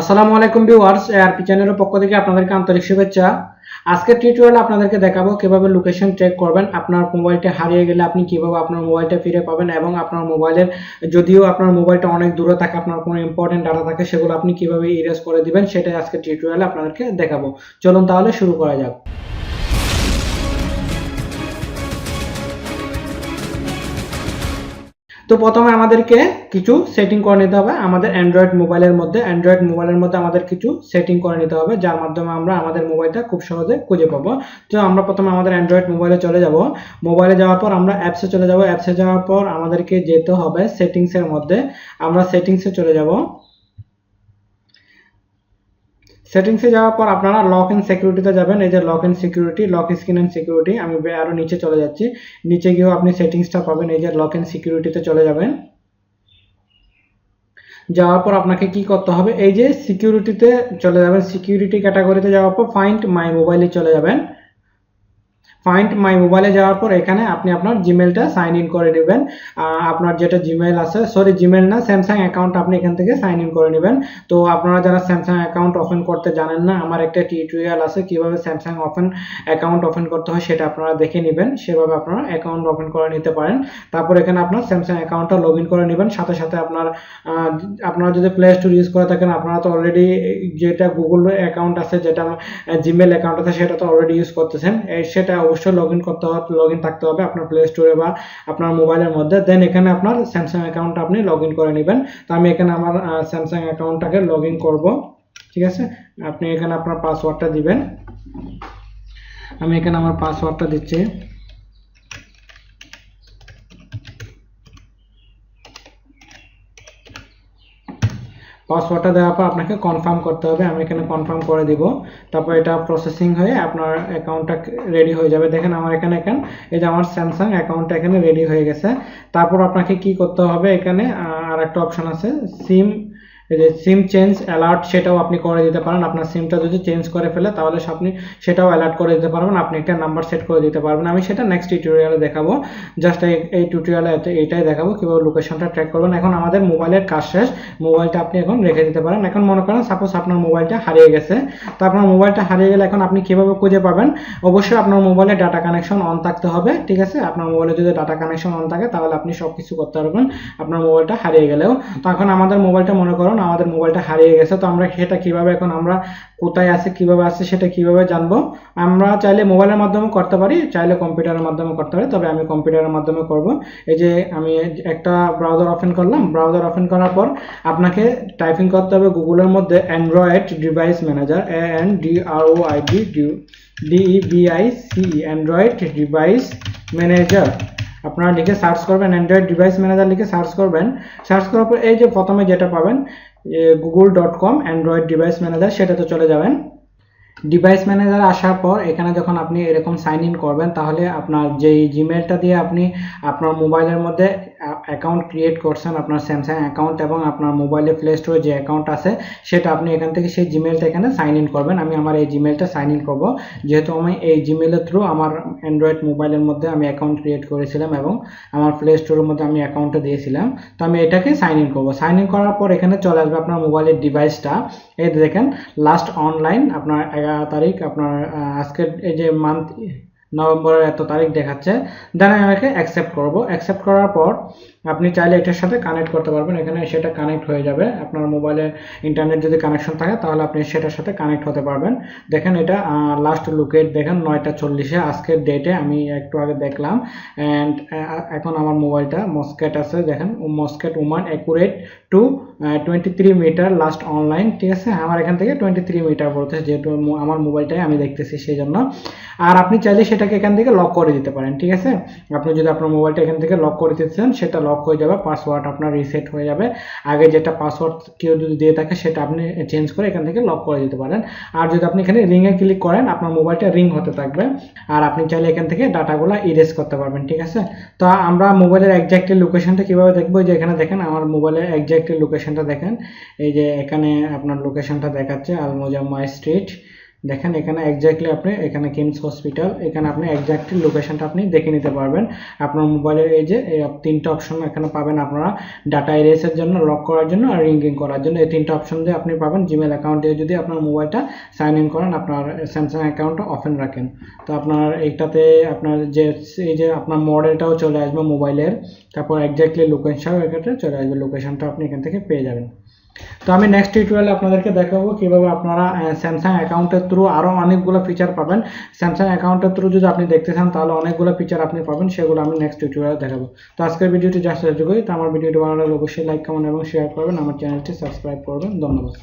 আসসালামু আলাইকুম viewers, ARP চ্যানেলের পক্ষ থেকে আপনাদেরকে আন্তরিক শুভেচ্ছা। আজকে টিউটোরিয়াল আপনাদেরকে দেখাবো কীভাবে লোকেশন ট্র্যাক করবেন, আপনার মোবাইলটা হারিয়ে গেলে আপনি কীভাবে আপনার মোবাইলটা ফিরে পাবেন এবং আপনার মোবাইলের যদিও আপনার মোবাইলটা অনেক দূরে থাকে, আপনার কোনো ইম্পর্টেন্ট ডাটা থাকে, সেগুলো আপনি কীভাবে ইরেজ করে দিবেন, সেটাই আজকে টিউটোরিয়ালে আপনাদেরকে দেখাবো। চলুন তাহলে শুরু করা যাক। তো প্রথমে আমাদেরকে কিছু সেটিং করে নিতে হবে। আমাদের অ্যান্ড্রয়েড মোবাইলের মধ্যে অ্যান্ড্রয়েড মোবাইলের মধ্যে আমাদের কিছু সেটিং করে নিতে হবে, যার মাধ্যমে আমরা আমাদের মোবাইলটা খুব সহজে খুঁজে পাবো। তো আমরা প্রথমে আমাদের অ্যান্ড্রয়েড মোবাইলে চলে যাব। মোবাইলে যাওয়ার পর আমরা অ্যাপসে চলে যাব। অ্যাপসে যাওয়ার পর আমাদেরকে যেতে হবে সেটিংসের মধ্যে। আমরা সেটিংসে চলে যাব। সেটিংসে যাওয়ার পর আপনারা লক এন্ড সিকিউরিটিতে যাবেন। এই যে lock and security lock screen and security আমি আরও আরও নিচে চলে যাচ্ছি। নিচে গিয়েও আপনি সেটিংসটা পাবেন। এই যে লক এন্ড সিকিউরিটিতে চলে যাবেন। যাওয়ার পর আপনাকে কি করতে হবে? এই যে সিকিউরিটিতে চলে যাবেন। সিকিউরিটি ক্যাটাগরিতে যাওয়ার পর ফাইন্ড মাই মোবাইলে চলে যাবেন। ফাইন্ড মাই মোবাইলে যাওয়ার পর এখানে আপনি আপনার জিমেলটা সাইন ইন করে নেবেন। আপনার যেটা জিমেল আছে সরি জিমেল না স্যামসাং অ্যাকাউন্ট আপনি এখান থেকে সাইন ইন করে নেবেন। তো আপনারা যারা স্যামসাং অ্যাকাউন্ট ওপেন করতে জানেন না, আমার একটা টিউটোরিয়াল আছে কীভাবে স্যামসাং ওপেন অ্যাকাউন্ট ওপেন করতে হয় সেটা আপনারা দেখে নেবেন। সেভাবে আপনারা অ্যাকাউন্ট ওপেন করে নিতে পারেন। তারপর এখানে আপনার স্যামসাং অ্যাকাউন্টটা লগ করে নেবেন। সাথে সাথে আপনার আপনারা যদি প্লে স্টোর ইউজ করে থাকেন, আপনারা তো অলরেডি যেটা গুগল অ্যাকাউন্ট আছে, যেটা জিমেল অ্যাকাউন্ট আছে, সেটা তো অলরেডি ইউজ করতেছেন। সেটা লগ ইন করতে হবে লগ ইন থাকতে হবে আপনার প্লে স্টোরে বা আপনার মোবাইলের মধ্যে। দেন এখানে আপনার স্যামসাং অ্যাকাউন্ট আপনি লগ ইন করে নেবেন। তো আমি এখানে আমার স্যামসাং অ্যাকাউন্টটাকে লগ ইন করব। ঠিক আছে? আপনি এখানে আপনার পাসওয়ার্ডটা দিবেন। আমি এখানে আমার পাসওয়ার্ডটা দিচ্ছি। পাসওয়ার্ডটা দেওয়ার পর আপনাকে কনফার্ম করতে হবে। আমি এখানে কনফার্ম করে দিব। তারপর এটা প্রসেসিং হয়ে আপনার অ্যাকাউন্টটা রেডি হয়ে যাবে। দেখেন আমার এখানে এখানে, এই যে আমার স্যামসাং অ্যাকাউন্টটা এখানে রেডি হয়ে গেছে। তারপর আপনাকে কি করতে হবে? এখানে আর একটা অপশন আছে সিম যে সিম চেঞ্জ অ্যালার্ট সেটাও আপনি করে দিতে পারেন। আপনার সিমটা যদি চেঞ্জ করে ফেলে, তাহলে আপনি সেটাও অ্যালার্ট করে দিতে পারবেন। আপনি একটা নাম্বার সেট করে দিতে পারবেন। আমি সেটা নেক্সট টিউটোরিয়ালে দেখাবো। জাস্ট এই টিউটোরিয়ালে এইটাই দেখাবো কীভাবে লোকেশনটা ট্র্যাক করবেন। এখন আমাদের মোবাইলের কাজ শেষ। মোবাইলটা আপনি এখন রেখে দিতে পারেন। এখন মনে করেন সাপোজ আপনার মোবাইলটা হারিয়ে গেছে। তো আপনার মোবাইলটা হারিয়ে গেলে এখন আপনি কীভাবে খুঁজে পাবেন? অবশ্যই আপনার মোবাইলে ডাটা কানেকশন অন থাকতে হবে, ঠিক আছে? আপনার মোবাইলে যদি ডাটা কানেকশন অন থাকে, তাহলে আপনি সব কিছু করতে পারবেন। আপনার মোবাইলটা হারিয়ে গেলেও। তো এখন আমাদের মোবাইলটা মনে করুন আমাদের মোবাইলটা হারিয়ে গেছে, তো আমরা সেটা কীভাবে এখন আমরা কোথায় আছে, কীভাবে আছে সেটা কীভাবে জানব? আমরা চাইলে মোবাইলের মাধ্যমে করতে পারি, চাইলে কম্পিউটারের মাধ্যমে করতে পারি, তবে আমি কম্পিউটারের মাধ্যমে করব। এই যে আমি একটা ব্রাউজার ওপেন করলাম ব্রাউজার ওপেন করার পর আপনাকে টাইপিং করতে হবে গুগলের মধ্যে Android device manager A N D R O I D D E V I C E Android device manager. আপনারা লিখে সার্চ করবেন অ্যান্ড্রয়েড ডিভাইস ম্যানেজার লিখে সার্চ করবেন। সার্চ করার পর এই যে প্রথমে যেটা পাবেন Google dot com Android device manager সেটাতে চলে যাবেন। ডিভাইস ম্যানেজার আসার পর এখানে যখন আপনি এরকম সাইন ইন করবেন, তাহলে আপনার যেই জিমেলটা দিয়ে আপনি আপনার মোবাইলের মধ্যে অ্যাকাউন্ট ক্রিয়েট করছেন আপনার স্যামসাং অ্যাকাউন্ট এবং আপনার মোবাইলে প্লে স্টোরে যে অ্যাকাউন্ট আছে, সেটা আপনি এখান থেকে সেই জিমেলটা এখানে সাইন ইন করবেন। আমি আমার এই জিমেলটা সাইন ইন করব। যেহেতু আমি এই জিমেলের থ্রু আমার অ্যান্ড্রয়েড মোবাইলের মধ্যে আমি অ্যাকাউন্ট ক্রিয়েট করেছিলাম এবং আমার প্লে স্টোরের মধ্যে আমি অ্যাকাউন্টটা দিয়েছিলাম। তো আমি এটাকে সাইন ইন করব। সাইন ইন করার পর এখানে চলে আসবে আপনার মোবাইলের ডিভাইসটা এই দেখেন লাস্ট অনলাইন আপনার এগারো তারিখ, আপনার আজকের এই যে মান্থ নভেম্বরের এত তারিখ দেখাচ্ছে। দেন আমি এটাকে অ্যাকসেপ্ট করব। অ্যাকসেপ্ট করার পর আপনি চাইলে এটার সাথে কানেক্ট করতে পারবেন। এখানে সেটা কানেক্ট হয়ে যাবে। আপনার মোবাইলে ইন্টারনেট যদি কানেকশন থাকে, তাহলে আপনি সেটার সাথে কানেক্ট হতে পারবেন। দেখেন এটা লাস্ট লুকেট দেখেন নয়টা চল্লিশে। আজকের ডেটে আমি একটু আগে দেখলাম। অ্যান্ড এখন আমার মোবাইলটা মস্কেট আছে। দেখেন মস্কেট উমান accurate to twenty three meter last online ঠিক আছে? আমার এখান থেকে টোয়েন্টি থ্রি মিটার পড়তেছে। যেহেতু আমার মোবাইলটাই আমি দেখতেছি সেই জন্য। আর আপনি চাইলে সেটাকে এখান থেকে লক করে দিতে পারেন, ঠিক আছে? আপনি যদি আপনার মোবাইলটা এখান থেকে লক করে দিতে চান, সেটা লক হয়ে যাবে পাসওয়ার্ড আপনার রিসেট হয়ে যাবে। আগে যেটা পাসওয়ার্ড কেউ যদি দিয়ে থাকে, সেটা আপনি চেঞ্জ করে এখান থেকে লক করে দিতে পারেন। আর যদি আপনি এখানে রিংয়ে ক্লিক করেন, আপনার মোবাইলটা রিং হতে থাকবে। আর আপনি চাইলে এখান থেকে ডাটাগুলো ইরেজ করতে পারবেন, ঠিক আছে? তো আমরা মোবাইলের একজ্যাক্টলি লোকেশনটা কীভাবে দেখব? যে এখানে দেখেন, আমার মোবাইলের একজ্যাক্টলি লোকেশনটা দেখেন। এই যে এখানে আপনার লোকেশনটা দেখাচ্ছে আলমোজাম্মা স্ট্রিট দেখেন এখানে এক্স্যাক্টলি আপনি এখানে কিমস হসপিটাল এখানে আপনি এক্স্যাক্টলি লোকেশনটা আপনি দেখে নিতে পারবেন। আপনার মোবাইলের এই যে তিনটা অপশন এখানে পাবেন আপনারা ডাটা এরেসের জন্য লক করার জন্য আর রিঙ্গিং করার জন্য। এই তিনটা অপশন দিয়ে আপনি পাবেন। জিমেল অ্যাকাউন্ট দিয়ে যদি আপনার মোবাইলটা সাইন ইন করেন, আপনার স্যামসাং অ্যাকাউন্টটা ওপেন রাখেন। তো আপনার এইটাতে আপনার যে, এই যে আপনার মডেলটাও চলে আসবে মোবাইলের। তারপর এক্স্যাক্টলি লোকেশনও এখানে চলে আসবে। লোকেশনটা আপনি এখান থেকে পেয়ে যাবেন। তো আমি নেক্সট টিউটোরিয়ালে আপনাদেরকে দেখাবো কীভাবে আপনারা স্যামসাং অ্যাকাউন্টের থ্রু আরও অনেকগুলো ফিচার পাবেন। স্যামসাং অ্যাকাউন্টের থ্রু যদি আপনি দেখতে চান, তাহলে অনেকগুলো ফিচার আপনি পাবেন, সেগুলো আমি নেক্সট টিউটোরিয়ালে দেখাবো। তো আজকের ভিডিওটি জাস্ট এটুকুই তো আমার ভিডিওটি ভালো লাগলে অবশ্যই লাইক কমেন্ট এবং শেয়ার করবেন। আমার চ্যানেলটি সাবস্ক্রাইব করবেন। ধন্যবাদ।